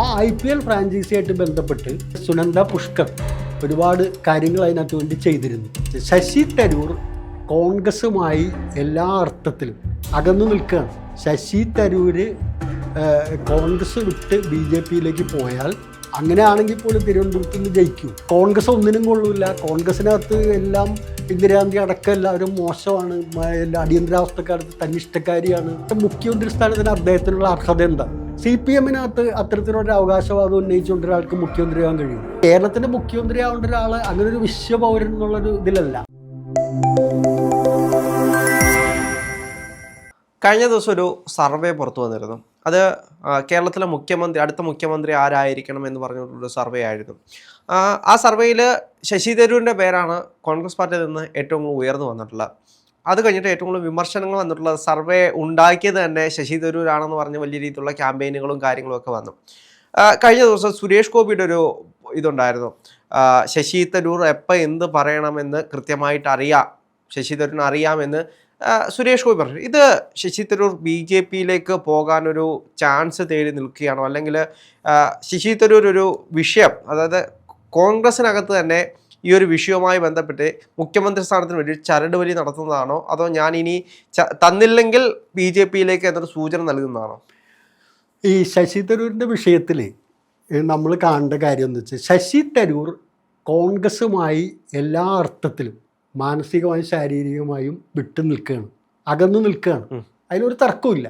ആ I P L ഫ്രാഞ്ചൈസിയായിട്ട് ബന്ധപ്പെട്ട് സുനന്ദ പുഷ്കർ ഒരുപാട് കാര്യങ്ങൾ അതിനകത്ത് വേണ്ടി ചെയ്തിരുന്നു. ശശി തരൂർ കോൺഗ്രസുമായി എല്ലാ അർത്ഥത്തിലും അകന്നു നിൽക്കുകയാണ്. ശശി തരൂർ കോൺഗ്രസ് വിട്ട് ബി ജെ പിയിലേക്ക് പോയാൽ അങ്ങനെയാണെങ്കിൽ പോലും തിരുവനന്തപുരത്ത് നിന്ന് ജയിക്കും. കോൺഗ്രസ് ഒന്നിനും കൊള്ളൂല. കോൺഗ്രസിനകത്ത് എല്ലാം ഇന്ദിരാഗാന്ധി അടക്കം എല്ലാവരും മോശമാണ്. എല്ലാ അടിയന്തരാവസ്ഥക്കാലത്ത് തന്നിഷ്ടക്കാരിയാണ്. മുഖ്യമന്ത്രി സ്ഥാനത്തിന് അദ്ദേഹത്തിനുള്ള അർഹത എന്താ? സി പി എമ്മിനകത്ത് അത്തരത്തിലൊരു അവകാശവാദം ഉന്നയിച്ചുകൊണ്ട് ഒരാൾക്ക് മുഖ്യമന്ത്രിയാകാൻ കഴിയും കേരളത്തിന്റെ മുഖ്യമന്ത്രി ആവേണ്ട ഒരാൾ അങ്ങനെ ഒരു വിശ്വപൗരൻ എന്നുള്ളൊരു ഇതിലല്ല. കഴിഞ്ഞ ദിവസം ഒരു സർവേ പുറത്തു വന്നിരുന്നു. അത് കേരളത്തിലെ മുഖ്യമന്ത്രി അടുത്ത മുഖ്യമന്ത്രി ആരായിരിക്കണം എന്ന് പറഞ്ഞിട്ടുള്ളൊരു സർവേ ആയിരുന്നു. ആ സർവേയിൽ ശശി തരൂരിന്റെ പേരാണ് കോൺഗ്രസ് പാർട്ടിയിൽ നിന്ന് ഏറ്റവും ഉയർന്നു വന്നിട്ടുള്ളത്. അത് കഴിഞ്ഞിട്ട് ഏറ്റവും കൂടുതൽ വിമർശനങ്ങൾ വന്നിട്ടുള്ളത് സർവേ ഉണ്ടാക്കിയത് തന്നെ ശശി തരൂരാണെന്ന് പറഞ്ഞ് വലിയ രീതിയിലുള്ള ക്യാമ്പയിനുകളും കാര്യങ്ങളും ഒക്കെ വന്നു. കഴിഞ്ഞ ദിവസം സുരേഷ് ഗോപിയുടെ ഒരു ഇതുണ്ടായിരുന്നു. ശശി തരൂർ എപ്പോൾ എന്ത് പറയണമെന്ന് കൃത്യമായിട്ട് അറിയാം. ശശി തരൂരിന് അറിയാമെന്ന് സുരേഷ് ഗോപി പറഞ്ഞു. ഇത് ശശി തരൂർ ബി ജെ പിയിലേക്ക് പോകാനൊരു ചാൻസ് തേടി നിൽക്കുകയാണോ? അല്ലെങ്കിൽ ശശി തരൂർ ഒരു വിഷയം അതായത് കോൺഗ്രസിനകത്ത് തന്നെ ഈ ഒരു വിഷയവുമായി ബന്ധപ്പെട്ട് മുഖ്യമന്ത്രി സ്ഥാനത്തിന് വേണ്ടി ചരട് വലി നടത്തുന്നതാണോ? അതോ ഞാൻ ഇനി തന്നില്ലെങ്കിൽ ബി ജെ പിയിലേക്ക് എന്നൊരു സൂചന നൽകുന്നതാണോ? ഈ ശശി തരൂരിന്റെ വിഷയത്തിൽ നമ്മൾ കാണേണ്ട കാര്യം എന്ന് വെച്ചാൽ ശശി തരൂർ കോൺഗ്രസുമായി എല്ലാ അർത്ഥത്തിലും മാനസികമായും ശാരീരികമായും വിട്ടു നിൽക്കുകയാണ് അകന്നു നിൽക്കുകയാണ്. അതിലൊരു തർക്കമില്ല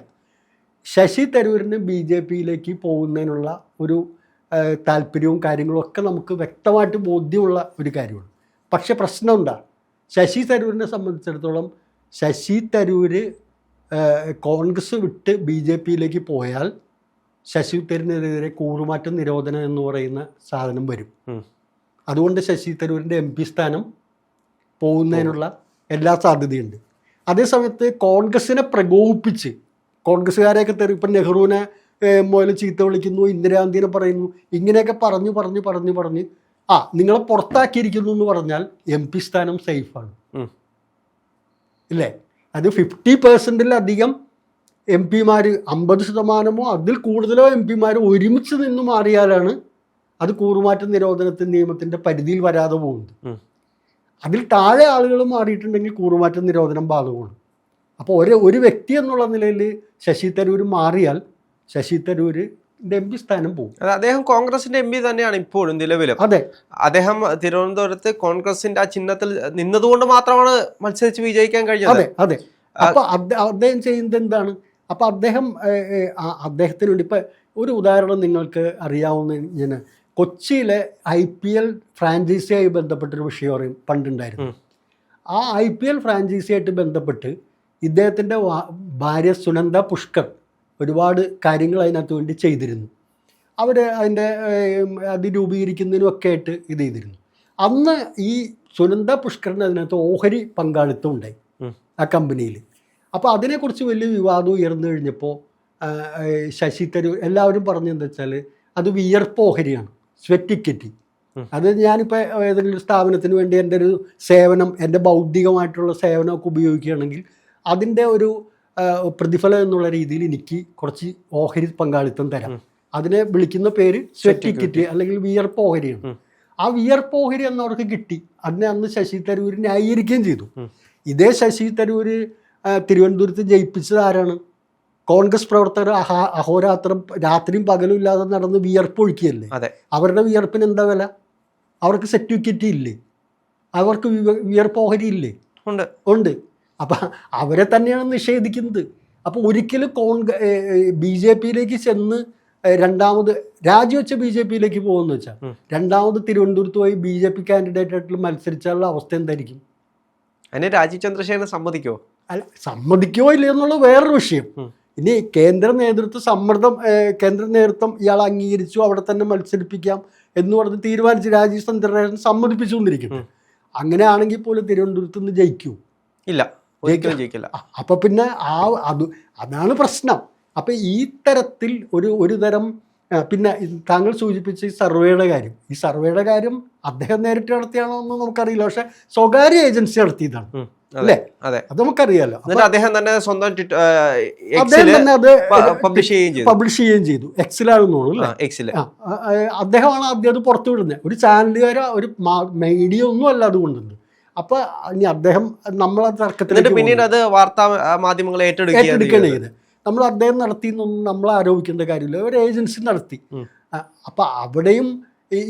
ശശി തരൂരിന് ബി ജെ പിയിലേക്ക് പോകുന്നതിനുള്ള ഒരു താല്പര്യവും കാര്യങ്ങളും ഒക്കെ നമുക്ക് വ്യക്തമായിട്ട് ബോധ്യമുള്ള ഒരു കാര്യമാണ്. പക്ഷെ പ്രശ്നം എന്താ? ശശി തരൂരിനെ സംബന്ധിച്ചിടത്തോളം ശശി തരൂർ കോൺഗ്രസ് വിട്ട് ബി ജെ പിയിലേക്ക് പോയാൽ ശശി തരൂരിനെതിരെ കൂറുമാറ്റ നിരോധനം എന്ന് പറയുന്ന സാധനം വരും. അതുകൊണ്ട് ശശി തരൂരിന്റെ എം പി സ്ഥാനം പോകുന്നതിനുള്ള എല്ലാ സാധ്യതയുണ്ട്. അതേസമയത്ത് കോൺഗ്രസിനെ പ്രകോപിപ്പിച്ച് കോൺഗ്രസ്സുകാരെയൊക്കെ തെറി ഇപ്പം നെഹ്റുവിനെ മുതൽ ചീത്ത വിളിക്കുന്നു ഇന്ദിരാഗാന്ധിനെ പറയുന്നു ഇങ്ങനെയൊക്കെ പറഞ്ഞു പറഞ്ഞു പറഞ്ഞു പറഞ്ഞ്. ആ നിങ്ങളെ പുറത്താക്കിയിരിക്കുന്നു എന്ന് പറഞ്ഞാൽ എം പി സ്ഥാനം സേഫാണ്. ഇല്ലേ? അത് ഫിഫ്റ്റി പെർസെന്റിലധികം എം പിമാർ അമ്പത് ശതമാനമോ അതിൽ കൂടുതലോ എം പിമാർ ഒരുമിച്ച് നിന്ന് മാറിയാലാണ് അത് കൂറുമാറ്റ നിരോധനത്തിൻ നിയമത്തിന്റെ പരിധിയിൽ വരാതെ പോകുന്നത്. അതിൽ താഴെ ആളുകൾ മാറിയിട്ടുണ്ടെങ്കിൽ കൂറുമാറ്റ നിരോധനം ബാധകമാണ്. അപ്പോൾ ഒരു ഒരു വ്യക്തി എന്നുള്ള നിലയിൽ ശശി തരൂർ മാറിയാൽ ശശി തരൂര് എം പി സ്ഥാനം പോകും അത് അദ്ദേഹം കോൺഗ്രസിന്റെ എം പി തന്നെയാണ് ഇപ്പോഴും നിലവിലും. അതെ. അദ്ദേഹം തിരുവനന്തപുരത്ത് കോൺഗ്രസിന്റെ ആ ചിഹ്നത്തിൽ നിന്നതുകൊണ്ട് മാത്രമാണ് മത്സരിച്ച് വിജയിക്കാൻ കഴിഞ്ഞത്. അതെ അതെ. അപ്പൊ അദ്ദേഹം ചെയ്യുന്നത് എന്താണ്? അപ്പൊ അദ്ദേഹം ഏഹ്, ഏഹ്, അദ്ദേഹത്തിന് വേണ്ടി ഇപ്പൊ ഒരു ഉദാഹരണം നിങ്ങൾക്ക് അറിയാവുന്ന ഞാൻ കൊച്ചിയിലെ ഐ പി എൽ ഫ്രാഞ്ചൈസിയായി ബന്ധപ്പെട്ടൊരു വിഷയം അറിയും പണ്ടുണ്ടായിരുന്നു. ആ ഐ പി എൽ ഫ്രാഞ്ചൈസിയായിട്ട് ബന്ധപ്പെട്ട് ഇദ്ദേഹത്തിന്റെ ഭാര്യ സുനന്ദ പുഷ്കർ ഒരുപാട് കാര്യങ്ങൾ അതിനകത്ത് വേണ്ടി ചെയ്തിരുന്നു. അവർ അതിന്റെ അത് രൂപീകരിക്കുന്നതിനും ഒക്കെ ആയിട്ട് ഇത് ചെയ്തിരുന്നു. അന്ന് ഈ സുനന്ദ പുഷ്കറിന് അതിനകത്ത് ഓഹരി പങ്കാളിത്തം ഉണ്ടായി ആ കമ്പനിയിൽ. അപ്പോൾ അതിനെക്കുറിച്ച് വലിയ വിവാദം ഉയർന്നു കഴിഞ്ഞപ്പോൾ ശശി തരൂർ എല്ലാവരും പറഞ്ഞെന്താ വെച്ചാൽ അത് വിയർപ്പ് ഓഹരിയാണ് സ്വെറ്റ് ടിക്കറ്റ് ഉം. അത് ഞാനിപ്പോൾ ഏതെങ്കിലും ഒരു സ്ഥാപനത്തിന് വേണ്ടി എന്റെ ഒരു സേവനം എന്റെ ബൗദ്ധികമായിട്ടുള്ള സേവനമൊക്കെ ഉപയോഗിക്കുകയാണെങ്കിൽ അതിന്റെ ഒരു പ്രതിഫലം എന്നുള്ള രീതിയിൽ എനിക്ക് കുറച്ച് ഓഹരി പങ്കാളിത്തം തരാം. അതിനെ വിളിക്കുന്ന പേര് സ്വെറ്റ് ടിക്കറ്റ് അല്ലെങ്കിൽ വിയർപ്പ് ഓഹരിയാണ് ആ വിയർപ്പ് ഓഹരി എന്നവർക്ക് കിട്ടി. അതിനെ അന്ന് ശശി തരൂർ ന്യായീകരിക്കുകയും ചെയ്തു. ഇതേ ശശി തരൂർ തിരുവനന്തപുരത്ത് ജയിപ്പിച്ചത് ആരാണ്? കോൺഗ്രസ് പ്രവർത്തകർ അഹാ അഹോരാത്രം രാത്രിയും പകലും ഇല്ലാതെ നടന്ന് വിയർപ്പ് ഒഴുക്കിയല്ലേ അവരുടെ വിയർപ്പിന് എന്താ വില? അവർക്ക് സർട്ടിഫിക്കറ്റ് ഇല്ലേ? അവർക്ക് വിയർപ്പ് ഓഹരി ഇല്ലേ? ഉണ്ട്. ഉണ്ട്. അപ്പം അവരെ തന്നെയാണ് നിഷേധിക്കുന്നത്. അപ്പോൾ ഒരിക്കലും കോൺഗ്ര ബി ജെ പിയിലേക്ക് ചെന്ന് രണ്ടാമത് രാജിവെച്ച ബി ജെ പിയിലേക്ക് പോകുമെന്ന് വെച്ചാൽ. രണ്ടാമത് തിരുവനന്തപുരത്ത് പോയി ബി ജെ പി കാൻഡിഡേറ്റ് ആയിട്ട് മത്സരിച്ചാലുള്ള അവസ്ഥ എന്തായിരിക്കും? അതിന് രാജീവ് ചന്ദ്രശേഖരൻ സമ്മതിക്കോ? അല്ല സമ്മതിക്കോ ഇല്ലയോ എന്നുള്ളത് വേറൊരു വിഷയം. ഇനി കേന്ദ്ര നേതൃത്വ സമ്മർദ്ദം കേന്ദ്ര നേതൃത്വം ഇയാൾ അംഗീകരിച്ചു അവിടെ തന്നെ മത്സരിപ്പിക്കാം എന്ന് പറഞ്ഞ് തീരുമാനിച്ച് രാജീവ് ചന്ദ്രശേഖരൻ സമ്മതിപ്പിച്ചു കൊണ്ടിരിക്കുന്നു അങ്ങനെയാണെങ്കിൽ പോലും തിരുവനന്തപുരത്ത് നിന്ന് ജയിക്കൂ. ഇല്ല. ഒരിക്കലും ജയിക്കില്ല. അപ്പൊ പിന്നെ ആ അത് അതാണ് പ്രശ്നം. അപ്പൊ ഈ തരത്തിൽ ഒരു ഒരു തരം പിന്നെ താങ്കൾ സൂചിപ്പിച്ച ഈ സർവേയുടെ കാര്യം. ഈ സർവേയുടെ കാര്യം അദ്ദേഹം നേരിട്ട് നടത്തിയാണോ എന്ന് നമുക്കറിയില്ല. പക്ഷെ സ്വകാര്യ ഏജൻസി നടത്തിയതാണ്. അല്ലേ? അതെ. അത് നമുക്കറിയാലോ. അദ്ദേഹം തന്നെ സ്വന്തം അദ്ദേഹം തന്നെ അത് പബ്ലിഷ് ചെയ്യുകയും ചെയ്തു. പബ്ലിഷ് ചെയ്യുകയും ചെയ്തു. എക്സിലാണെന്ന് തോന്നുന്നു അദ്ദേഹമാണ് ആദ്യം അത് പുറത്തുവിടുന്നത്. ഒരു ചാനലുകാരോ ഒരു മീഡിയ ഒന്നും അല്ല അത് കൊണ്ടുവന്നത്. അപ്പൊ ഇനി അദ്ദേഹം നമ്മളെ തർക്കത്തിൽ പിന്നീട് അത് വാർത്താ മാധ്യമങ്ങളെ ഏറ്റെടുക്കുകയാണ് ചെയ്ത് നമ്മൾ അദ്ദേഹം നടത്തിയെന്നൊന്നും നമ്മൾ ആരോപിക്കേണ്ട കാര്യമില്ല. ഒരു ഏജൻസി നടത്തി. അപ്പൊ അവിടെയും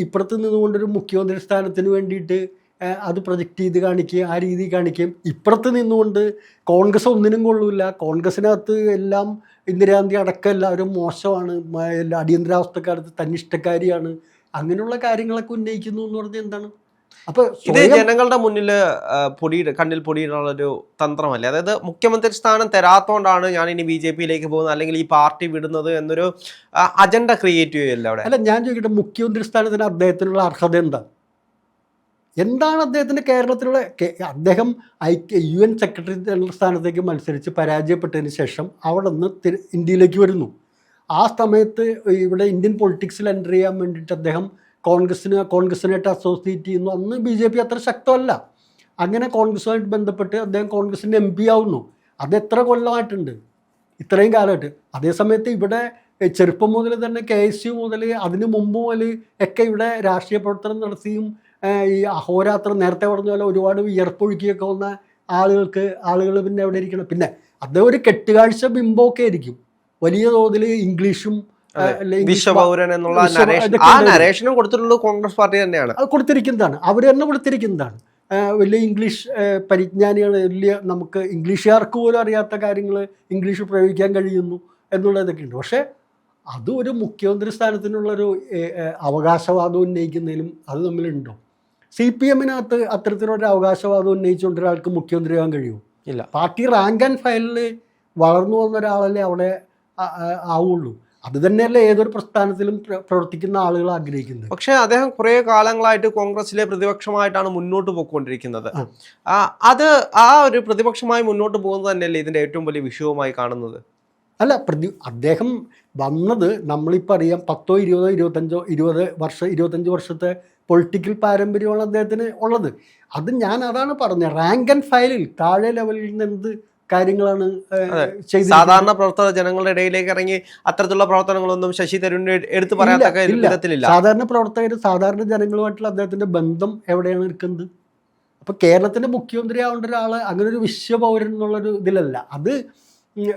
ഇപ്പുറത്ത് നിന്നുകൊണ്ടൊരു മുഖ്യമന്ത്രി സ്ഥാനത്തിന് വേണ്ടിയിട്ട് അത് പ്രൊജക്റ്റ് ചെയ്ത് കാണിക്കുകയും ആ രീതി കാണിക്കുകയും ഇപ്പുറത്ത് നിന്നുകൊണ്ട് കോൺഗ്രസ് ഒന്നിനും കൊള്ളൂല. കോൺഗ്രസിനകത്ത് എല്ലാം ഇന്ദിരാഗാന്ധി അടക്കം എല്ലാവരും മോശമാണ്. എല്ലാ അടിയന്തരാവസ്ഥക്കാലത്ത് തന്നിഷ്ടക്കാരിയാണ്. അങ്ങനെയുള്ള കാര്യങ്ങളൊക്കെ ഉന്നയിക്കുന്നു എന്ന് പറഞ്ഞാൽ എന്താണ്? അപ്പൊ ഇത് ജനങ്ങളുടെ മുന്നിൽ പൊടി കണ്ണിൽ പൊടിയിടാനുള്ള ഒരു തന്ത്രമല്ലേ? അതായത് മുഖ്യമന്ത്രി സ്ഥാനം തരാത്തോണ്ടാണ് ഞാൻ ഇനി ബി ജെ പിയിലേക്ക് പോകുന്നത് അല്ലെങ്കിൽ ഈ പാർട്ടി വിടുന്നത് എന്നൊരു അജണ്ട ക്രിയേറ്റ് ചെയ്യല്ല അവിടെ? അല്ല ഞാൻ ചോദിക്കട്ടെ മുഖ്യമന്ത്രി സ്ഥാനത്തിന് അദ്ദേഹത്തിനുള്ള അർഹത എന്താ? എന്താണ് അദ്ദേഹത്തിന്റെ കേരളത്തിലുള്ള അദ്ദേഹം ഐക്യ യു എൻ സെക്രട്ടറി ജനറൽ സ്ഥാനത്തേക്ക് മത്സരിച്ച് പരാജയപ്പെട്ടതിന് ശേഷം അവിടെ നിന്ന് ഇന്ത്യയിലേക്ക് വരുന്നു. ആ സമയത്ത് ഇവിടെ ഇന്ത്യൻ പൊളിറ്റിക്സിൽ എന്റർ ചെയ്യാൻ വേണ്ടിയിട്ട് അദ്ദേഹം കോൺഗ്രസിന് കോൺഗ്രസിനായിട്ട് അസോസിയേറ്റ് ചെയ്യുന്നു. അന്ന് ബി ജെ പി അത്ര ശക്തമല്ല. അങ്ങനെ കോൺഗ്രസുമായിട്ട് ബന്ധപ്പെട്ട് അദ്ദേഹം കോൺഗ്രസിന്റെ എം പി ആവുന്നു. അത് എത്ര കൊല്ലമായിട്ടുണ്ട്? ഇത്രയും കാലമായിട്ട്. അതേസമയത്ത് ഇവിടെ ചെറുപ്പം മുതൽ തന്നെ കെ എസ് യു മുതൽ അതിന് മുമ്പ് മുതൽ ഒക്കെ ഇവിടെ രാഷ്ട്രീയ പ്രവർത്തനം നടത്തിയും ഈ അഹോരാത്രം നേരത്തെ പറഞ്ഞ പോലെ ഒരുപാട് വിയർപ്പൊഴുക്കിയൊക്കെ വന്ന ആളുകൾക്ക് ആളുകൾ പിന്നെ എവിടെ ഇരിക്കണം. പിന്നെ അദ്ദേഹം ഒരു കെട്ടുകാഴ്ച ബിംബമൊക്കെ ആയിരിക്കും. വലിയ തോതിൽ ഇംഗ്ലീഷും വിശ്വപൗരൻ എന്നുള്ള ആ. നരേഷനും കൊടുത്തിട്ടുള്ളത് കോൺഗ്രസ് പാർട്ടി തന്നെയാണ്. അത് കൊടുത്തിരിക്കുന്നതാണ്. അവർ തന്നെ കൊടുത്തിരിക്കുന്നതാണ്. വലിയ ഇംഗ്ലീഷ് പരിജ്ഞാനികൾ വലിയ നമുക്ക് ഇംഗ്ലീഷുകാർക്ക് പോലും അറിയാത്ത കാര്യങ്ങൾ ഇംഗ്ലീഷ് പ്രയോഗിക്കാൻ കഴിയുന്നു എന്നുള്ളതൊക്കെ ഉണ്ട്. പക്ഷേ അത് ഒരു മുഖ്യമന്ത്രി സ്ഥാനത്തിനുള്ളൊരു അവകാശവാദം ഉന്നയിക്കുന്നതിലും അത് തമ്മിലുണ്ടോ? സി പി എമ്മിനകത്ത് അത്തരത്തിലൊരു അവകാശവാദം ഉന്നയിച്ചുകൊണ്ട് ഒരാൾക്ക് മുഖ്യമന്ത്രിയാകാൻ കഴിയുമോ? ഇല്ല. പാർട്ടി റാങ്ക് ആൻഡ് ഫയലിൽ വളർന്നു വന്ന ഒരാളല്ലേ അവിടെ ആവുള്ളൂ. അത് തന്നെയല്ലേ ഏതൊരു പ്രസ്ഥാനത്തിലും പ്രവർത്തിക്കുന്ന ആളുകൾ ആഗ്രഹിക്കുന്നത്. പക്ഷേ അദ്ദേഹം കുറെ കാലങ്ങളായിട്ട് കോൺഗ്രസിലെ പ്രതിപക്ഷമായിട്ടാണ് മുന്നോട്ട് പോയിക്കൊണ്ടിരിക്കുന്നത്. അത് ആ ഒരു പ്രതിപക്ഷമായി മുന്നോട്ട് പോകുന്നത് തന്നെയല്ലേ ഇതിന്റെ ഏറ്റവും വലിയ വിഷയവുമായി കാണുന്നത്? അല്ല പ്രതി അദ്ദേഹം വന്നത് നമ്മളിപ്പോൾ അറിയാം പത്തോ ഇരുപതോ ഇരുപത്തഞ്ചോ ഇരുപത് വർഷം ഇരുപത്തഞ്ച് വർഷത്തെ പൊളിറ്റിക്കൽ പാരമ്പര്യമാണ് അദ്ദേഹത്തിന് ഉള്ളത്. അത് ഞാൻ അതാണ് പറഞ്ഞത് റാങ്ക് ആൻഡ് ഫയലിൽ താഴെ ലെവലിൽ നിന്ന് എന്ത് കാര്യങ്ങളാണ് സാധാരണ പ്രവർത്തന ജനങ്ങളുടെ ഇടയിലേക്ക് ഇറങ്ങി അത്തരത്തിലുള്ള പ്രവർത്തനങ്ങളൊന്നും ശശി തരൂരിന് എടുത്തു പറയാത്തില്ല. വിധത്തിലില്ല. സാധാരണ പ്രവർത്തകർ സാധാരണ ജനങ്ങളുമായിട്ടുള്ള അദ്ദേഹത്തിന്റെ ബന്ധം എവിടെയാണ് നിൽക്കുന്നത്? അപ്പൊ കേരളത്തിന്റെ മുഖ്യമന്ത്രി ആവേണ്ട ഒരാൾ അങ്ങനെ ഒരു വിശ്വപൗരൻ എന്നുള്ളൊരു ഇതിലല്ല. അത്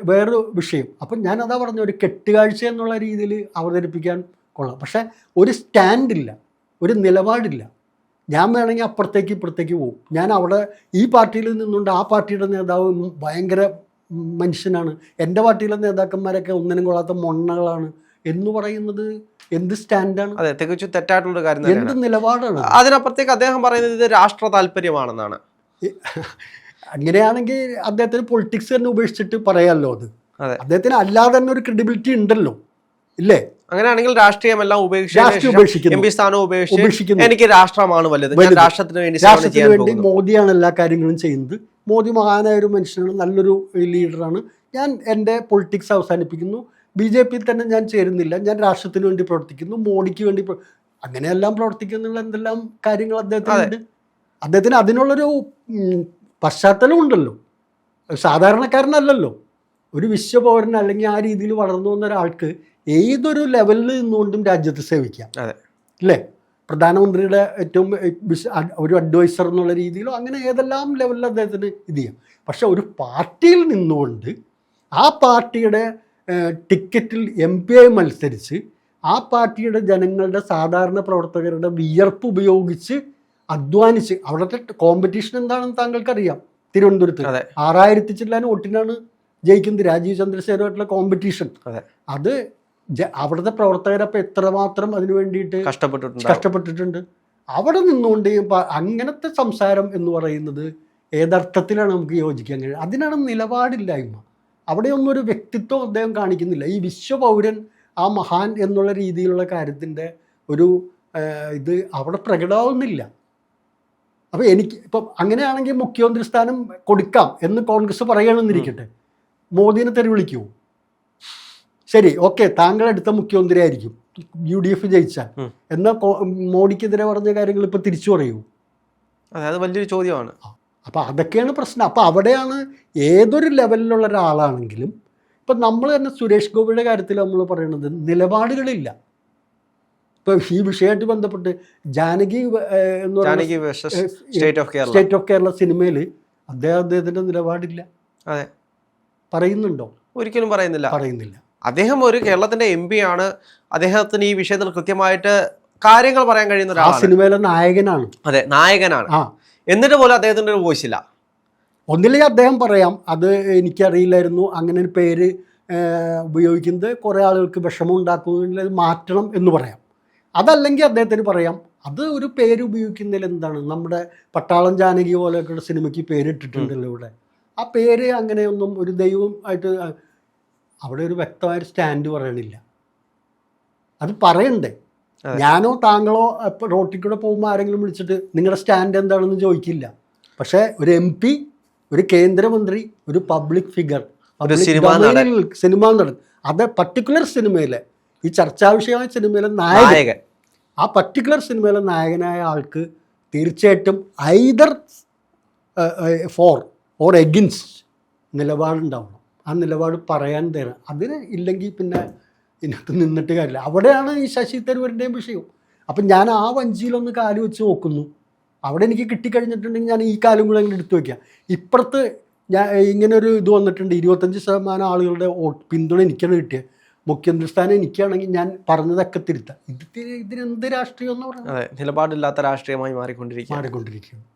വേറൊരു വിഷയം. അപ്പം ഞാൻ അതാ പറഞ്ഞ ഒരു കെട്ടുകാഴ്ച എന്നുള്ള രീതിയിൽ അവതരിപ്പിക്കാൻ കൊള്ളാം. പക്ഷെ ഒരു സ്റ്റാൻഡില്ല. ഒരു നിലപാടില്ല. ഞാൻ വേണമെങ്കിൽ അപ്പുറത്തേക്ക് ഇപ്പുറത്തേക്ക് പോകും. ഞാൻ അവിടെ ഈ പാർട്ടിയിൽ നിന്നുകൊണ്ട് ആ പാർട്ടിയുടെ നേതാവ് ഭയങ്കര മനുഷ്യനാണ്. എന്റെ പാർട്ടിയിലെ നേതാക്കന്മാരൊക്കെ ഒന്നിനും കൊള്ളാത്ത മൊണ്ണകളാണ് എന്ന് പറയുന്നത് എന്ത് സ്റ്റാൻഡാണ്? അതെ തികച്ചും തെറ്റായിട്ടുള്ള കാര്യം എന്ത് നിലപാടാണ്? അതിനപ്പുറത്തേക്ക് അദ്ദേഹം പറയുന്നത് ഇത് രാഷ്ട്ര താല്പര്യമാണെന്നാണ്. അങ്ങനെയാണെങ്കിൽ അദ്ദേഹത്തിന് പൊളിറ്റിക്സ് തന്നെ ഉപേക്ഷിച്ചിട്ട് പറയാമല്ലോ അതെ. അദ്ദേഹത്തിന് അല്ലാതെ തന്നെ ഒരു ക്രെഡിബിലിറ്റി ഉണ്ടല്ലോ. ഇല്ലേ? അങ്ങനെയാണെങ്കിൽ രാഷ്ട്രീയമെല്ലാം രാഷ്ട്രീയം ഉപേക്ഷിച്ച് എം പി സ്ഥാനം ഉപേക്ഷിച്ച് ഉപേക്ഷിക്കുന്നു. എനിക്ക് രാഷ്ട്രമാണ് വലുത്. രാഷ്ട്രത്തിന് വേണ്ടി രാഷ്ട്രത്തിന് മോദിയാണ് എല്ലാ കാര്യങ്ങളും ചെയ്യുന്നത്. മോദി മഹാനായ ഒരു മനുഷ്യനാണ് നല്ലൊരു ലീഡറാണ്. ഞാൻ എന്റെ പൊളിറ്റിക്സ് അവസാനിപ്പിക്കുന്നു. ബി ജെ പിയിൽ തന്നെ ഞാൻ ചേരുന്നില്ല. ഞാൻ രാഷ്ട്രത്തിന് വേണ്ടി പ്രവർത്തിക്കുന്നു. മോഡിക്ക് വേണ്ടി അങ്ങനെയെല്ലാം പ്രവർത്തിക്കുന്നുള്ള എന്തെല്ലാം കാര്യങ്ങൾ അദ്ദേഹത്തിനുണ്ട്? അദ്ദേഹത്തിന് അതിനുള്ളൊരു പശ്ചാത്തലം ഉണ്ടല്ലോ. സാധാരണക്കാരനല്ലല്ലോ. ഒരു വിശ്വപൗരൻ അല്ലെങ്കിൽ ആ രീതിയിൽ വളർന്നു വന്ന ഒരാൾക്ക് ഏതൊരു ലെവലിൽ നിന്നുകൊണ്ടും രാജ്യത്ത് സേവിക്കാം അതെ. അല്ലേ പ്രധാനമന്ത്രിയുടെ ഏറ്റവും ഒരു അഡ്വൈസർ എന്നുള്ള രീതിയിലോ അങ്ങനെ ഏതെല്ലാം ലെവലിൽ അദ്ദേഹത്തിന് ഇത് ചെയ്യാം പക്ഷെ ഒരു പാർട്ടിയിൽ നിന്നുകൊണ്ട് ആ പാർട്ടിയുടെ ടിക്കറ്റിൽ എം പി ഐ മത്സരിച്ച് ആ പാർട്ടിയുടെ ജനങ്ങളുടെ സാധാരണ പ്രവർത്തകരുടെ വിയർപ്പ് ഉപയോഗിച്ച് അധ്വാനിച്ച് അവിടുത്തെ കോമ്പറ്റീഷൻ എന്താണെന്ന് താങ്കൾക്കറിയാം തിരുവനന്തപുരത്ത്. ആറായിരത്തി ചില്ലാൻ വോട്ടിനാണ് ജയിക്കുന്നത് രാജീവ് ചന്ദ്രശേഖരമായിട്ടുള്ള കോമ്പറ്റീഷൻ അതെ. അവിടുത്തെ പ്രവർത്തകരപ്പം എത്രമാത്രം അതിനു വേണ്ടിയിട്ട് കഷ്ടപ്പെട്ടിട്ടുണ്ട് കഷ്ടപ്പെട്ടിട്ടുണ്ട്. അവിടെ നിന്നുകൊണ്ട് അങ്ങനത്തെ സംസാരം എന്ന് പറയുന്നത് ഏതർത്ഥത്തിലാണ് നമുക്ക് യോജിക്കാൻ കഴിയുക? അതിനാണ് നിലപാടില്ലായ്മ. അവിടെയൊന്നും ഒരു വ്യക്തിത്വം അദ്ദേഹം കാണിക്കുന്നില്ല. ഈ വിശ്വപൗരൻ ആ മഹാൻ എന്നുള്ള രീതിയിലുള്ള കാര്യത്തിന്റെ ഒരു ഇത് അവിടെ പ്രകടമാവുന്നില്ല. അപ്പോൾ എനിക്ക് ഇപ്പം അങ്ങനെയാണെങ്കിൽ മുഖ്യമന്ത്രി സ്ഥാനം കൊടുക്കാം എന്ന് കോൺഗ്രസ് പറയണമെന്നിരിക്കട്ടെ മോദിനെ തെറി വിളിക്കുമോ ശരി ഓക്കെ താങ്കൾ അടുത്ത മുഖ്യമന്ത്രി ആയിരിക്കും യു ഡി എഫ് ജയിച്ചാൽ. എന്നാൽ മോഡിക്കെതിരെ പറഞ്ഞ കാര്യങ്ങൾ ഇപ്പൊ തിരിച്ചു പറയൂ. അതായത് വലിയൊരു ചോദ്യമാണ്. അപ്പോൾ അതൊക്കെയാണ് പ്രശ്നം. അപ്പോൾ അവിടെയാണ് ഏതൊരു ലെവലിലുള്ള ഒരാളാണെങ്കിലും ഇപ്പം നമ്മൾ തന്നെ സുരേഷ് ഗോപിയുടെ കാര്യത്തിൽ നമ്മൾ പറയുന്നത് നിലപാടുകളില്ല. ഇപ്പം ഈ വിഷയമായിട്ട് ബന്ധപ്പെട്ട് ജാനകി എന്ന് പറയുന്ന Janaki state of Kerala state of Kerala സിനിമയിൽ അദ്ദേഹം അദ്ദേഹത്തിന്റെ നിലപാടില്ല. അതെ. പറയുന്നുണ്ടോ? ഒരിക്കലും പറയുന്നില്ല. പറയുന്നില്ല. അദ്ദേഹം ഒരു കേരളത്തിന്റെ എം പി ആണ്. അദ്ദേഹത്തിന് ഈ വിഷയത്തിൽ കൃത്യമായിട്ട് കാര്യങ്ങൾ പറയാൻ കഴിയുന്ന ആ ഒരാളാണ്. സിനിമയിലെ നായകനാണ്. അതെ നായകനാണ്. ആ. എന്നിട്ട് പോലും അദ്ദേഹത്തിന്റെ ഒരു വോയിസ് ഇല്ല. ഒന്നില്ലെങ്കിൽ അദ്ദേഹം പറയാം അത് എനിക്കറിയില്ലായിരുന്നു അങ്ങനെ ഒരു പേര് ഉപയോഗിക്കുന്നത് കുറേ ആളുകൾക്ക് വിഷമം ഉണ്ടാക്കുന്നത് മാറ്റണം എന്ന് പറയാം. അതല്ലെങ്കിൽ അദ്ദേഹത്തിന് പറയാം അത് ഒരു പേര് ഉപയോഗിക്കുന്നതിൽ എന്താണ്? നമ്മുടെ പട്ടാളം ജാനകി പോലെയൊക്കെയുള്ള സിനിമയ്ക്ക് പേരിട്ടിട്ടുണ്ടല്ലോ ഇവിടെ. ആ പേര് അങ്ങനെയൊന്നും ഒരു ദൈവം ആയിട്ട് അവിടെ ഒരു വ്യക്തമായൊരു സ്റ്റാൻഡ് പറയണില്ല. അത് പറയണ്ടേ? ഞാനോ താങ്കളോ ഇപ്പൊ റോട്ടിൽ കൂടെ പോകുമ്പോൾ ആരെങ്കിലും വിളിച്ചിട്ട് നിങ്ങളുടെ സ്റ്റാൻഡ് എന്താണെന്ന് ചോദിക്കില്ല. പക്ഷേ ഒരു എം പി ഒരു കേന്ദ്രമന്ത്രി ഒരു പബ്ലിക് ഫിഗർ സിനിമ നടൻ. അത് പർട്ടിക്കുലർ സിനിമയിലെ ഈ ചർച്ചാ വിഷയമായ സിനിമയിലെ നായകൻ. നായകൻ. ആ പർട്ടിക്കുലർ സിനിമയിലെ നായകനായ ആൾക്ക് തീർച്ചയായിട്ടും ഐദർ ഫോർ ഓർ എഗിൻസ്റ്റ് നിലപാടുണ്ടാവണം. ആ നിലപാട് പറയാൻ തരാം അതിന് ഇല്ലെങ്കിൽ പിന്നെ ഇതിനകത്ത് നിന്നിട്ട് കാര്യമില്ല അവിടെയാണ് ഈ ശശി തരൂരിന്റെയും വിഷയം. അപ്പം ഞാൻ ആ വഞ്ചിയിലൊന്ന് കാൽ വെച്ച് നോക്കുന്നു. അവിടെ എനിക്ക് കിട്ടിക്കഴിഞ്ഞിട്ടുണ്ടെങ്കിൽ ഞാൻ ഈ കാലും കൂടെ അങ്ങനെ എടുത്തു വയ്ക്കാം ഇപ്പുറത്ത് ഞാൻ ഇങ്ങനെ ഒരു ഇത് വന്നിട്ടുണ്ട്. ഇരുപത്തഞ്ച് ശതമാനം ആളുകളുടെ പിന്തുണ എനിക്കാണ് കിട്ടിയത് മുഖ്യമന്ത്രി സ്ഥാനം എനിക്കാണെങ്കിൽ ഞാൻ പറഞ്ഞതൊക്കെ തിരുത്താം. ഇത് ഇതിനെന്ത് രാഷ്ട്രീയം എന്ന് അതെ നിലപാടില്ലാത്ത രാഷ്ട്രീയമായി മാറിക്കൊണ്ടിരിക്കുക മാറിക്കൊണ്ടിരിക്കുകയാണ്.